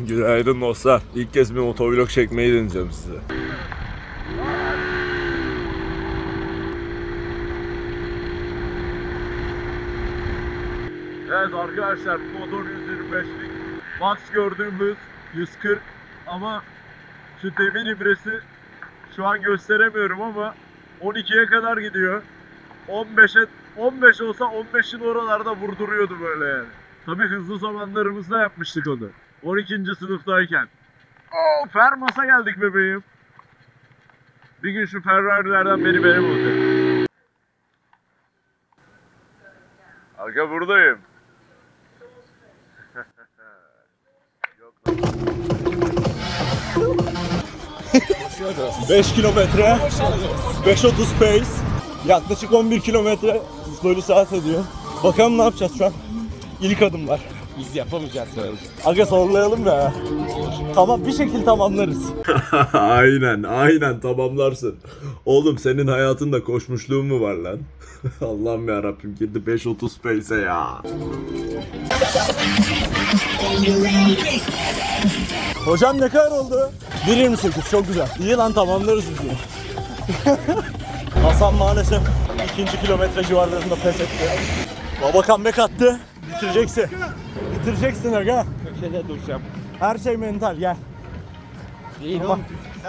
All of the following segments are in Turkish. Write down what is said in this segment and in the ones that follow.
Günaydın dostlar. İlk kez bir motovlog çekmeyi deneyeceğim size. Evet arkadaşlar motor 125'lik. Max gördüğümüz 140 ama şu demir ibresi şu an gösteremiyorum ama 12'ye kadar gidiyor. 15'e 15 olsa 15'in oralarda vurduruyordu böyle yani. Tabii hızlı zamanlarımızda yapmıştık onu. 12. sınıftayken. Oo, Fermas'a geldik bebeğim. Bir gün şu Ferrari'lerden biri benim olacak. Arka buradayım. 5 kilometre 5.30 pace Yaklaşık 11 kilometre bölü saat ediyor Bakalım ne yapacağız şu an İlk adım var Biz yapamayacağız böyle. Aga sollayalım ya Tamam bir şekilde tamamlarız Aynen aynen tamamlarsın Oğlum senin hayatında koşmuşluğun mu var lan Allah'ım ya Rabbim girdi 5.30 pace'e ya Hocam ne kadar oldu? 1.28 çok güzel. İyi lan tamamlarız biz. Hasan maalesef ikinci kilometre civarlarında pes etti. Baba comeback attı. Bitireceksin. Bitireceksin aga. Köşede duracağım. Her şey mental gel. Değil Durma.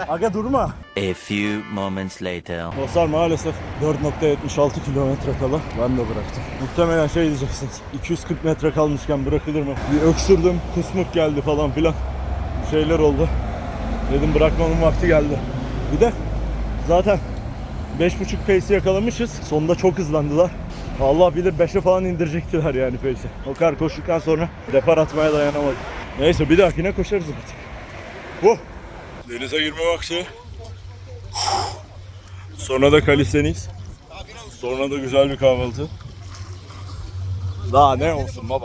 Aga durma. A few moments later. Dostlar maalesef 4.76 kilometre kala ben de bıraktım. Muhtemelen şey diyeceksiniz. 240 metre kalmışken bırakılır mı? Bir öksürdüm, kusmuk geldi falan filan. Bir şeyler oldu. Dedim bırakmanın vakti geldi. Bir de zaten 5.5 pace'i yakalamışız. Sonunda çok hızlandılar. Allah bilir 5'e falan indirecektiler yani pace'i. O kadar koştuktan sonra depar atmaya dayanamadık. Neyse bir dahakine koşarız artık. Oh! Denize girme vakti. Sonra da kaliseniz. Sonra da güzel bir kahvaltı. Daha ne olsun baba.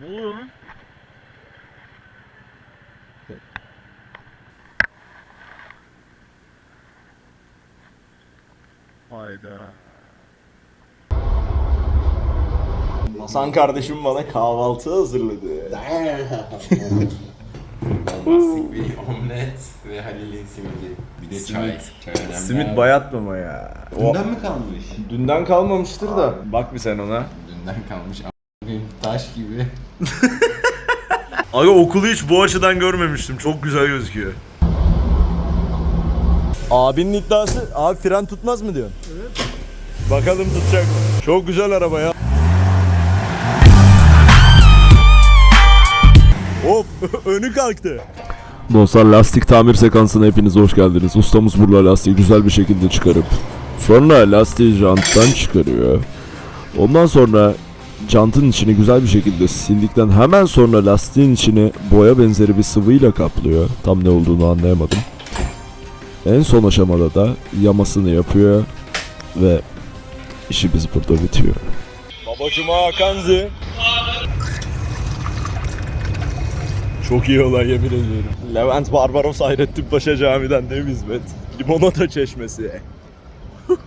Ne oluyor lan? Hayda. Hasan kardeşim bana kahvaltı hazırladı. Olmazlık bir omlet ve Halil'in simidi. Bir de çay. Çay önemli. Simit bayatmama ya. O Dünden mi kalmış? dünden kalmamıştır da. Bak bir sen ona. Dünden kalmış. Taş gibi. Aga okulu hiç bu açıdan görmemiştim. Çok güzel gözüküyor. Abinin iddiası abi fren tutmaz mı diyorsun? Evet. Bakalım tutacak mı? Çok güzel araba ya. Hop önü kalktı. Dostlar lastik tamir sekansına hepiniz hoş geldiniz. Ustamız burada lastiği güzel bir şekilde çıkarıp sonra lastiği janttan çıkarıyor. Ondan sonra jantın içini güzel bir şekilde sildikten hemen sonra lastiğin içini boya benzeri bir sıvıyla kaplıyor. Tam ne olduğunu anlayamadım. En son aşamada da yamasını yapıyor ve işimiz burada bitiyor. Babacım Hakan'zı. Çok iyi olay yemin ediyorum. Levent Barbaros Hayrettin Paşa Camii'den dev hizmet. Limonata çeşmesi.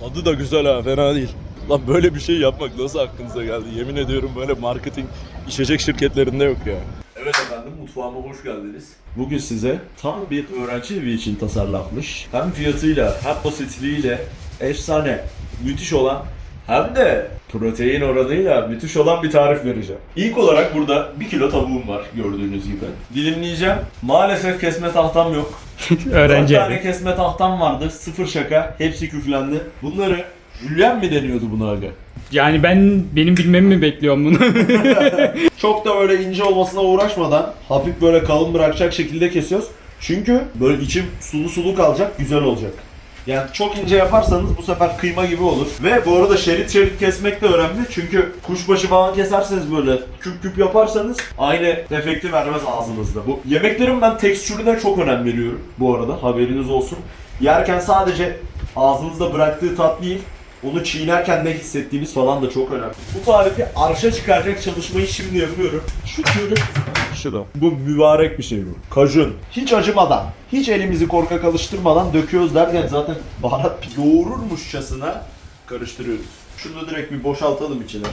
Tadı da güzel ha fena değil. Lan böyle bir şey yapmak nasıl aklınıza geldi? Yemin ediyorum böyle marketing içecek şirketlerinde yok ya. Evet efendim mutfağıma hoş geldiniz. Bugün size tam bir öğrenci evi için tasarlanmış. Hem fiyatıyla hem basitliğiyle efsane, müthiş olan hem de protein oranıyla müthiş olan bir tarif vereceğim. İlk olarak burada 1 kilo tavuğum var gördüğünüz gibi. Dilimleyeceğim. Maalesef kesme tahtam yok. Öğrenci 4 tane kesme tahtam vardı. Sıfır şaka. Hepsi küflendi. Bunları Julian mi deniyordu buna aga? Yani ben benim bilmemi mi bekliyorum bunu? Çok da böyle ince olmasına uğraşmadan hafif böyle kalın bırakacak şekilde kesiyoruz. Çünkü böyle içim sulu sulu kalacak, güzel olacak. Yani çok ince yaparsanız bu sefer kıyma gibi olur. Ve bu arada şerit şerit kesmek de önemli. Çünkü kuşbaşı falan keserseniz böyle küp küp yaparsanız aynı efekti vermez ağzınızda. Bu yemeklerin ben tekstürüne çok önem veriyorum bu arada. Haberiniz olsun. Yerken sadece ağzınızda bıraktığı tat değil, onu çiğnerken ne hissettiğiniz falan da çok önemli. Bu tarifi arşa çıkaracak çalışmayı şimdi yapıyorum. Şükür. Şurada. Bu mübarek bir şey bu. Kajun. Hiç acımadan, hiç elimizi korkak alıştırmadan döküyoruz derken zaten baharat yoğururmuşçasına karıştırıyoruz. Şunu da direkt bir boşaltalım içine.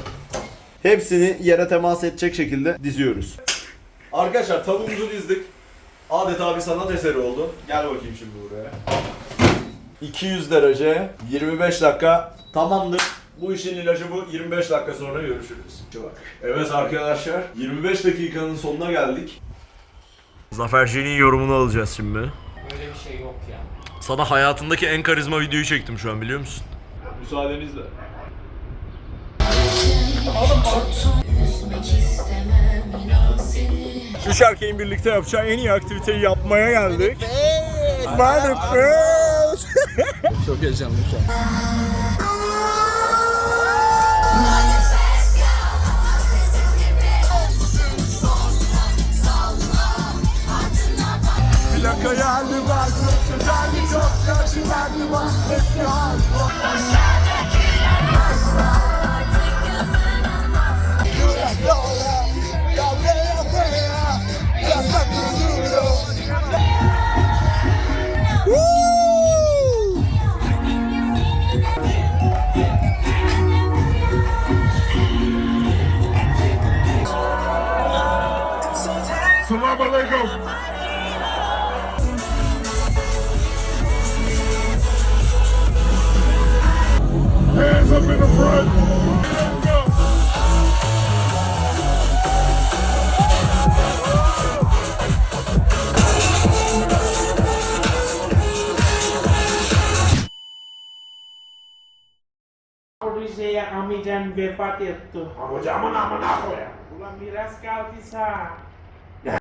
Hepsini yere temas edecek şekilde diziyoruz. Arkadaşlar tavuğumuzu dizdik. Adeta bir sanat eseri oldu. Gel bakayım şimdi buraya. 200 derece 25 dakika tamamdır. Bu işin ilacı bu. 25 dakika sonra görüşürüz. Evet arkadaşlar 25 dakikanın sonuna geldik. Zafer Jen'in yorumunu alacağız şimdi. Öyle bir şey yok ya. Sana hayatındaki en karizma videoyu çektim şu an biliyor musun? Müsaadenizle. Üç erkeğin birlikte yapacağı en iyi aktiviteyi yapmaya geldik. Manifest! Çok heyecanlı şu an. Plaka geldi bak, geldi çok geldi bak, eski hal. Rize'ye amcan vefat etti. Amcamın amına koyayım. Ulan miras kaldı sağ.